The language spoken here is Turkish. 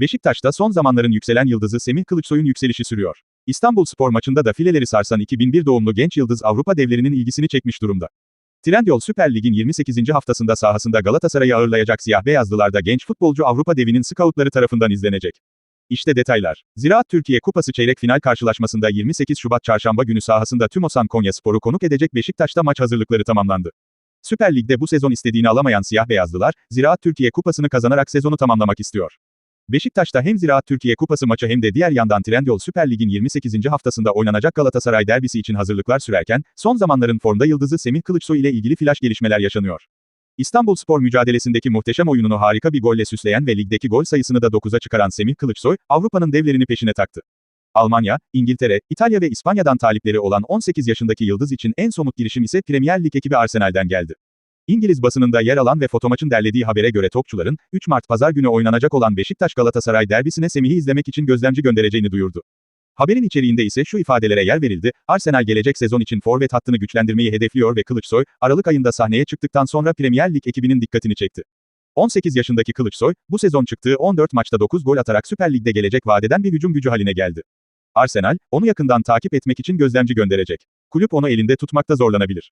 Beşiktaş'ta son zamanların yükselen yıldızı Semih Kılıçsoy'un yükselişi sürüyor. İstanbul Spor maçında da fileleri sarsan 2001 doğumlu genç yıldız Avrupa devlerinin ilgisini çekmiş durumda. Trendyol Süper Lig'in 28. haftasında sahasında Galatasaray'ı ağırlayacak siyah beyazlılarda genç futbolcu Avrupa devinin scoutları tarafından izlenecek. İşte detaylar. Ziraat Türkiye Kupası çeyrek final karşılaşmasında 28 Şubat çarşamba günü sahasında Tümosan Konya Sporu konuk edecek Beşiktaş'ta maç hazırlıkları tamamlandı. Süper Lig'de bu sezon istediğini alamayan siyah beyazlılar, Ziraat Türkiye Kupası'nı kazanarak sezonu tamamlamak istiyor. Beşiktaş'ta hem Ziraat Türkiye Kupası maçı hem de diğer yandan Trendyol Süper Lig'in 28. haftasında oynanacak Galatasaray derbisi için hazırlıklar sürerken, son zamanların formda yıldızı Semih Kılıçsoy ile ilgili flash gelişmeler yaşanıyor. İstanbul Spor mücadelesindeki muhteşem oyununu harika bir golle süsleyen ve ligdeki gol sayısını da 9'a çıkaran Semih Kılıçsoy, Avrupa'nın devlerini peşine taktı. Almanya, İngiltere, İtalya ve İspanya'dan talipleri olan 18 yaşındaki yıldız için en somut girişim ise Premier Lig ekibi Arsenal'den geldi. İngiliz basınında yer alan ve Fotomaç'ın derlediği habere göre topçuların, 3 Mart pazar günü oynanacak olan Beşiktaş-Galatasaray derbisine Semih'i izlemek için gözlemci göndereceğini duyurdu. Haberin içeriğinde ise şu ifadelere yer verildi, Arsenal gelecek sezon için forvet hattını güçlendirmeyi hedefliyor ve Kılıçsoy, Aralık ayında sahneye çıktıktan sonra Premier Lig ekibinin dikkatini çekti. 18 yaşındaki Kılıçsoy, bu sezon çıktığı 14 maçta 9 gol atarak Süper Lig'de gelecek vadeden bir hücum gücü haline geldi. Arsenal, onu yakından takip etmek için gözlemci gönderecek. Kulüp onu elinde tutmakta zorlanabilir.